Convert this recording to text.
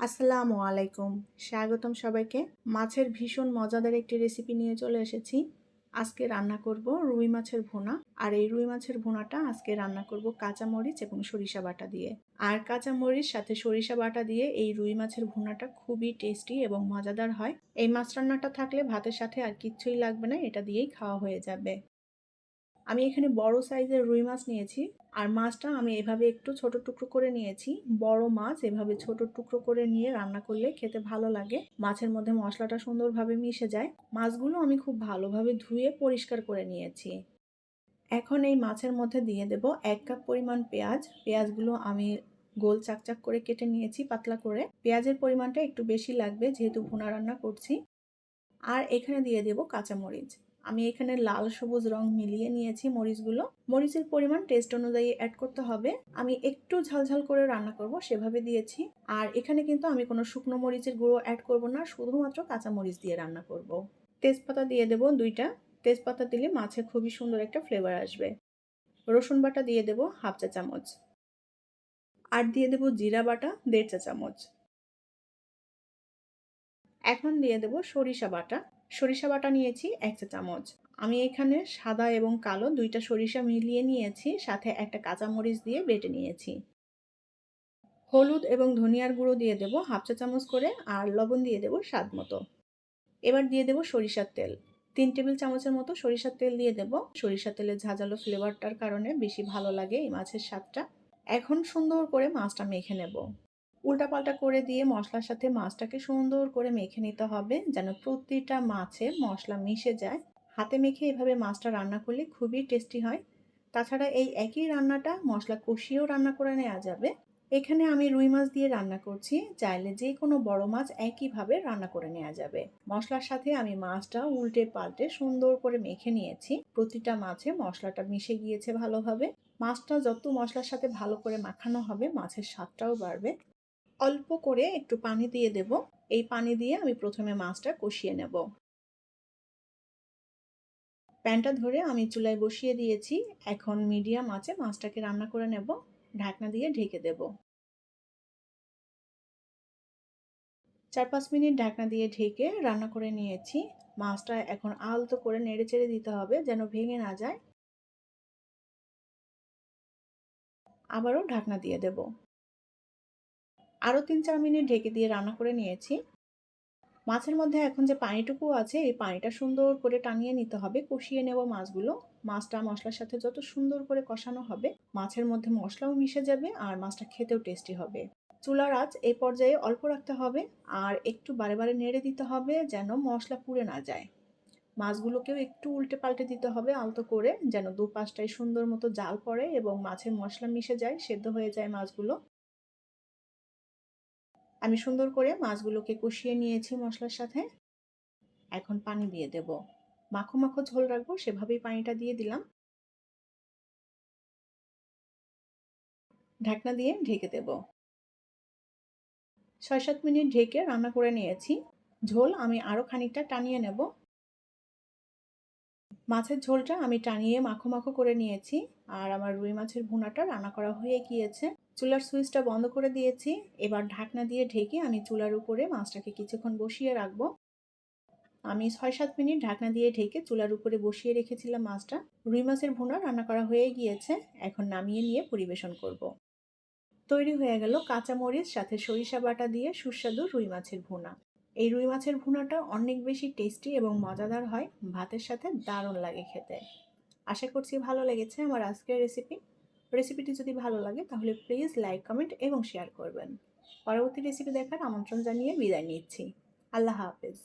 আসসালামু আলাইকুম। স্বাগতম সবাইকে। মাছের ভীষণ মজাদার একটি রেসিপি নিয়ে চলে এসেছি। আজকে রান্না করব রুই মাছের ভোনা। আর এই রুই মাছের ভুনাটা আজকে রান্না করব কাঁচা মরিচ এবং সরিষা বাটা দিয়ে। আর কাঁচা মরিচ সাথে সরিষা বাটা দিয়ে এই রুই মাছের ভোনাটা খুবই টেস্টি এবং মজাদার হয়। এই মাছ রান্নাটা থাকলে ভাতের সাথে আর কিচ্ছুই লাগবে না, এটা দিয়েই খাওয়া হয়ে যাবে। আমি এখানে বড় সাইজের রুই মাছ নিয়েছি। আর মাছটা আমি এভাবে একটু ছোট টুকরো করে নিয়েছি। বড় মাছ এভাবে ছোট টুকরো করে নিয়ে রান্না করলে খেতে ভালো লাগে। মাছের মধ্যে মশলাটা সুন্দরভাবে মিশে যায়। মাছগুলো আমি খুব ভালোভাবে ধুয়ে পরিষ্কার করে নিয়েছি। এখন এই মাছের মধ্যে দিয়ে দেব এক কাপ পরিমাণ পেঁয়াজ। পেঁয়াজগুলো আমি গোল চাকচাক করে কেটে নিয়েছি পাতলা করে। পেঁয়াজের পরিমাণটা একটু বেশি লাগবে যেহেতু ভুনা রান্না করছি। আর এখানে দিয়ে দেব কাঁচামরিচ। আমি এখানে লাল সবুজ রং মিলিয়ে নিয়েছি মরিচগুলো। মরিচের পরিমাণ টেস্ট অনুযায়ী অ্যাড করতে হবে। আমি একটু ঝালঝাল করে রান্না করব, সেভাবে দিয়েছি। আর এখানে কিন্তু আমি কোনো শুকনো মরিচের গুঁড়ো অ্যাড করব না, শুধুমাত্র কাঁচা মরিচ দিয়ে রান্না করব। তেজপাতা দিয়ে দেব দুইটা। তেজপাতা দিলে মাছে খুবই সুন্দর একটা ফ্লেভার আসবে। রসুন বাটা দিয়ে দেব হাফ চা চামচ। আর দিয়ে দেব জিরা বাটা দেড় চা চামচ। এখন দিয়ে দেব সরিষা বাটা। সরিষা বাটা নিয়েছি এক চা চামচ। আমি এখানে সাদা এবং কালো দুইটা সরিষা মিলিয়ে নিয়েছি, সাথে একটা কাঁচামরিচ দিয়ে বেটে নিয়েছি। হলুদ এবং ধনিয়ার গুঁড়ো দিয়ে দেব হাফ চা চামচ করে আর লবণ দিয়ে দেব স্বাদ মতো। এবার দিয়ে দেব সরিষার তেল। তিন টেবিল চামচের মতো সরিষার তেল দিয়ে দেব। সরিষার তেলের ঝাঁঝালো ফ্লেভারটার কারণে বেশি ভালো লাগে এই মাছের স্বাদটা। এখন সুন্দর করে মাছটা মেখে নেব। উল্টাপাল্টা করে দিয়ে মশলার সাথে মাছটাকে সুন্দর করে মেখে নিতে হবে, যেন প্রতিটা মাছে মশলা মিশে যায়। হাতে মেখে এভাবে মাছটা রান্না করলে খুবই টেস্টি হয়। তাছাড়া এই একই রান্নাটা মশলা কষিয়েও রান্না করে নেওয়া যাবে। এখানে আমি রুই মাছ দিয়ে রান্না করছি, চাইলে যে কোনো বড় মাছ একইভাবে রান্না করে নেওয়া যাবে। মশলার সাথে আমি মাছটা উল্টে পাল্টে সুন্দর করে মেখে নিয়েছি। প্রতিটা মাছে মশলাটা মিশে গিয়েছে ভালোভাবে। মাছটা যত মশলার সাথে ভালো করে মাখানো হবে, মাছের স্বাদটাও বাড়বে। অল্প করে একটু পানি দিয়ে দেব। এই পানি দিয়ে আমি প্রথমে মাছটা কষিয়ে নেব। প্যানটা ধরে আমি চুলায় বসিয়ে দিয়েছি। এখন মিডিয়াম আছে মাছটাকে রান্না করে নেব। ঢাকনা দিয়ে ঢেকে দেব। চার পাঁচ মিনিট ঢাকনা দিয়ে ঢেকে রান্না করে নিয়েছি। মাছটা এখন আলতো করে নেড়ে চেড়ে দিতে হবে যেন ভেঙে না যায়। আবারও ঢাকনা দিয়ে দেব। আরও তিন চার মিনিট ঢেকে দিয়ে রান্না করে নিয়েছি। মাছের মধ্যে এখন যে পানিটুকু আছে, এই পানিটা সুন্দর করে টানিয়ে নিতে হবে, কষিয়ে নেব মাছগুলো। মাছটা মশলার সাথে যত সুন্দর করে কষানো হবে, মাছের মধ্যে মশলাও মিশে যাবে আর মাছটা খেতেও টেস্টি হবে। চুলার আঁচ এই পর্যায়ে অল্প রাখতে হবে আর একটু বারে বারে নেড়ে দিতে হবে যেন মশলা পুড়ে না যায়। মাছগুলোকেও একটু উল্টে পাল্টে দিতে হবে আলতো করে যেন দু পাশটায় সুন্দর মতো জাল পড়ে এবং মাছের মশলা মিশে যায়, সেদ্ধ হয়ে যায় মাছগুলো। আমি সুন্দর করে মাছগুলোকে কষিয়ে নিয়েছি মশলার সাথে। এখন পানি দিয়ে দেব। মাখো মাখো ঝোল রাখব, সেভাবেই পানিটা দিয়ে দিলাম। ঢাকনা দিয়ে ঢেকে দেব। ছয় সাত মিনিট ঢেকে রান্না করে নিয়েছি। ঝোল আমি আরও খানিকটা টানিয়ে নেব। মাছের ঝোলটা আমি টানিয়ে মাখো মাখো করে নিয়েছি। আর আমার রুই মাছের ভুনাটা রান্না করা হয়ে গিয়েছে। চুলার সুইচটা বন্ধ করে দিয়েছি। এবার ঢাকনা দিয়ে ঢেকে আমি চুলার উপরে মাছটাকে কিছুক্ষণ বসিয়ে রাখব। আমি ছয় সাত মিনিট ঢাকনা দিয়ে ঢেকে চুলার উপরে বসিয়ে রেখেছিলাম মাছটা। রুই মাছের ভুনা রান্না করা হয়ে গিয়েছে। এখন নামিয়ে নিয়ে পরিবেশন করব। তৈরি হয়ে গেল কাঁচামরিচ, সাথে সরিষা বাটা দিয়ে সুস্বাদু রুই মাছের ভুনা। এই রুই মাছের ভুনাটা অনেক বেশি টেস্টি এবং মজাদার হয়। ভাতের সাথে দারুণ লাগে খেতে। আশা করছি ভালো লেগেছে আমার আজকের রেসিপি রেসিপিটি যদি ভালো লাগে তাহলে প্লিজ লাইক কমেন্ট এবং শেয়ার করবেন। পরবর্তী রেসিপি দেখার আমন্ত্রণ জানিয়ে বিদায় নিচ্ছি। আল্লাহ হাফেজ।